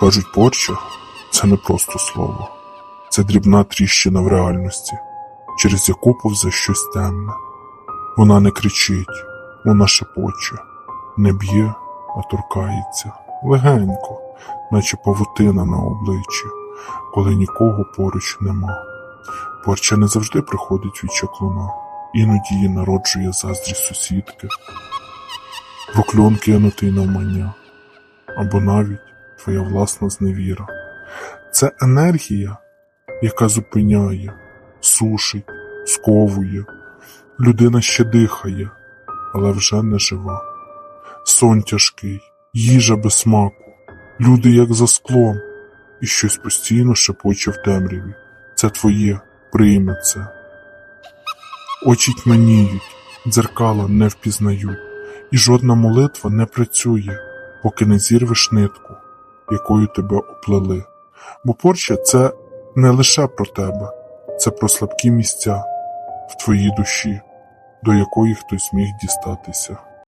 Кажуть, порча це не просто слово, це дрібна тріщина в реальності, через яку повзе щось темне. Вона не кричить, вона шепоче, не б'є, а торкається. Легенько, наче павутина на обличчі, коли нікого поруч нема. Порча не завжди приходить від чаклуна, іноді її народжує заздрість сусідки, прокльон кинутий навмання, або навіть твоя власна зневіра. Це енергія, яка зупиняє, сушить, сковує. Людина ще дихає, але вже не жива. Сон тяжкий, їжа без смаку, люди як за склом, і щось постійно шепоче в темряві. Це твоє, прийме це. Очі тьмяніють, дзеркала не впізнають, і жодна молитва не працює, поки не зірвеш нитку, якою тебе оплели. Бо порча це не лише про тебе, це про слабкі місця в твоїй душі, до якої хтось міг дістатися.